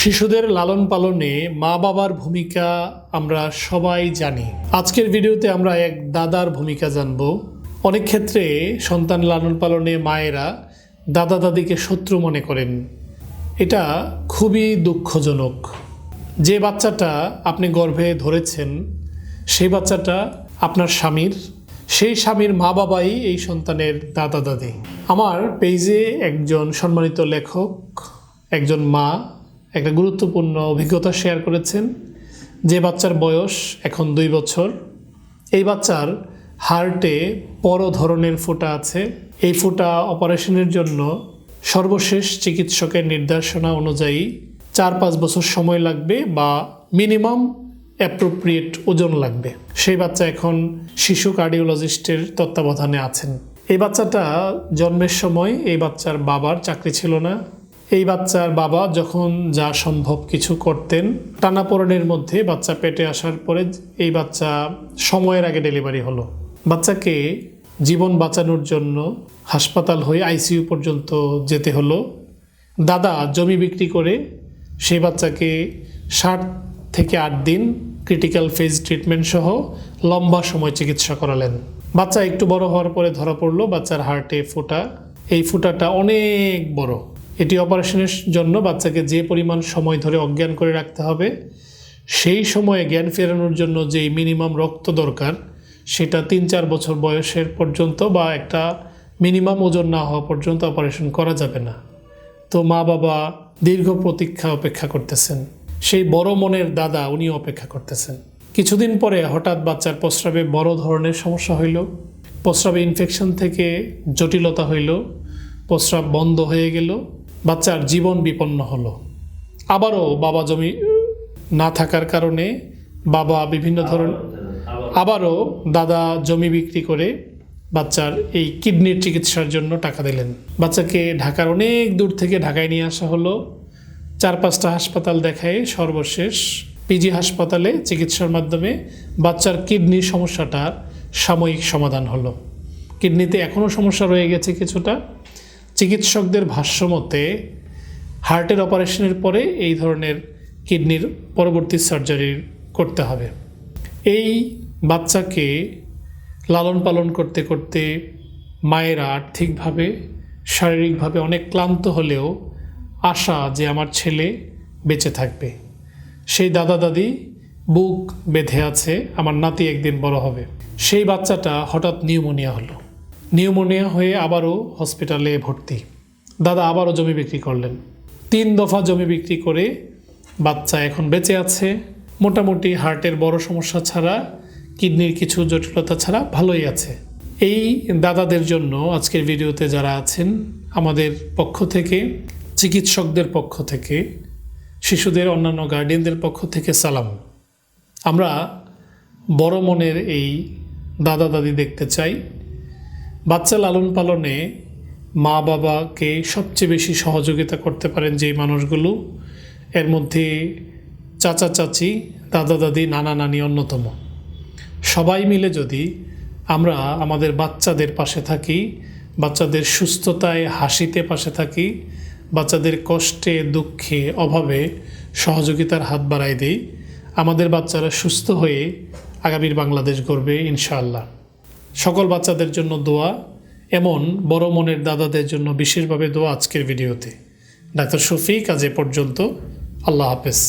শিশুদের লালন পালনে মা বাবার ভূমিকা আমরা সবাই জানি। আজকের ভিডিওতে আমরা এক দাদার ভূমিকা জানব। অনেক ক্ষেত্রে সন্তান লালন পালনে মায়েরা দাদা দাদিকে শত্রু মনে করেন। এটা খুবই দুঃখজনক। যে বাচ্চাটা আপনি গর্ভে ধরেছেন, সেই বাচ্চাটা আপনার স্বামীর, সেই স্বামীর মা বাবাই এই সন্তানের দাদা দাদি। আমার পেজে একজন সম্মানিত লেখক, একজন মা একটা গুরুত্বপূর্ণ অভিজ্ঞতা শেয়ার করেছেন যে বাচ্চার বয়স এখন দুই বছর। এই বাচ্চার হার্টে বড় ধরনের ফোঁটা আছে। এই ফোঁটা অপারেশনের জন্য সর্বশেষ চিকিৎসকের নির্দেশনা অনুযায়ী চার পাঁচ বছর সময় লাগবে বা মিনিমাম অ্যাপ্রোপ্রিয়েট ওজন লাগবে। সেই বাচ্চা এখন শিশু কার্ডিওলজিস্টের তত্ত্বাবধানে আছেন। এই বাচ্চাটা জন্মের সময় এই বাচ্চার বাবার চাকরি ছিল না। এই বাচ্চার বাবা যখন যা সম্ভব কিছু করতেন, টানাপোড়েনের মধ্যে বাচ্চা পেটে আসার পরে এই বাচ্চা সময়ের আগে ডেলিভারি হলো। বাচ্চাকে জীবন বাঁচানোর জন্য হাসপাতাল হয়ে আইসিইউ পর্যন্ত যেতে হলো। দাদা জমি বিক্রি করে সেই বাচ্চাকে ষাট থেকে আট দিন ক্রিটিক্যাল ফেজ ট্রিটমেন্ট সহ লম্বা সময় চিকিৎসা করালেন। বাচ্চা একটু বড় হওয়ার পরে ধরা পড়ল, বাচ্চার হার্টে ফোটা। এই ফোঁটাটা অনেক বড়। এটি অপারেশনের জন্য বাচ্চাকে যে পরিমাণ সময় ধরে অজ্ঞান করে রাখতে হবে, সেই সময়ে জ্ঞান ফেরানোর জন্য যেই মিনিমাম রক্ত দরকার, সেটা তিন চার বছর বয়সের পর্যন্ত বা একটা মিনিমাম ওজন না হওয়া পর্যন্ত অপারেশন করা যাবে না। তো মা বাবা দীর্ঘ প্রতীক্ষা অপেক্ষা করতেছেন। সেই বড় মনের দাদা উনিও অপেক্ষা করতেছেন। কিছুদিন পরে হঠাৎ বাচ্চার প্রস্রাবে বড় ধরনের সমস্যা হইল। প্রস্রাবে ইনফেকশন থেকে জটিলতা হইল। প্রস্রাব বন্ধ হয়ে গেল। বাচ্চার জীবন বিপন্ন হলো। আবারও বাবা জমি না থাকার কারণে বাবা বিভিন্ন ধরনের আবারও দাদা জমি বিক্রি করে বাচ্চার এই কিডনির চিকিৎসার জন্য টাকা দিলেন। বাচ্চাকে ঢাকার অনেক দূর থেকে ঢাকায় নিয়ে আসা হলো। চার পাঁচটা হাসপাতাল দেখায় সর্বশেষ পিজি হাসপাতালে চিকিৎসার মাধ্যমে বাচ্চার কিডনির সমস্যাটার সাময়িক সমাধান হলো। কিডনিতে এখনও সমস্যা রয়ে গেছে কিছুটা। চিকিৎসকদের ভাষ্যমতে, হার্টের অপারেশনের পরে এই ধরনের কিডনির পরবর্তী সার্জারি করতে হবে। এই বাচ্চাকে লালন পালন করতে করতে মায়েরা আর্থিকভাবে, শারীরিকভাবে অনেক ক্লান্ত হলেও আশা যে আমার ছেলে বেঁচে থাকবে। সেই দাদা দাদি বুক বেঁধে আছে, আমার নাতি একদিন বড় হবে। সেই বাচ্চাটা হঠাৎ নিউমোনিয়া হলো। নিউমোনিয়া হয়ে আবারও হসপিটালে ভর্তি। দাদা আবারও জমি বিক্রি করলেন। তিন দফা জমি বিক্রি করে বাচ্চা এখন বেঁচে আছে। মোটামুটি হার্টের বড় সমস্যা ছাড়া, কিডনির কিছু জটিলতা ছাড়া ভালোই আছে। এই দাদাদের জন্য আজকের ভিডিওতে যারা আছেন, আমাদের পক্ষ থেকে, চিকিৎসকদের পক্ষ থেকে, শিশুদের অন্যান্য গার্ডিয়ানদের পক্ষ থেকে সালাম। আমরা বড় মনের এই দাদা দাদি দেখতে চাই। বাচ্চা লালন পালনে মা বাবাকে সবচেয়ে বেশি সহযোগিতা করতে পারেন যেই মানুষগুলো, এর মধ্যে চাচা চাচি, দাদা দাদি, নানা নানি অন্যতম। সবাই মিলে যদি আমরা আমাদের বাচ্চাদের পাশে থাকি, বাচ্চাদের সুস্থতায়, হাসিতে পাশে থাকি, বাচ্চাদের কষ্টে, দুঃখে, অভাবে সহযোগিতার হাত বাড়াই দিই, আমাদের বাচ্চারা সুস্থ হয়ে আগামীর বাংলাদেশ গড়বে ইনশাআল্লাহ। সকল বাচ্চাদের জন্য দোয়া, এমন বড় মনের দাদাদের জন্য বিশেষভাবে দোয়া আজকের ভিডিওতে। ডাক্তার শফিক, আজ এ পর্যন্ত। আল্লাহ হাফেজ।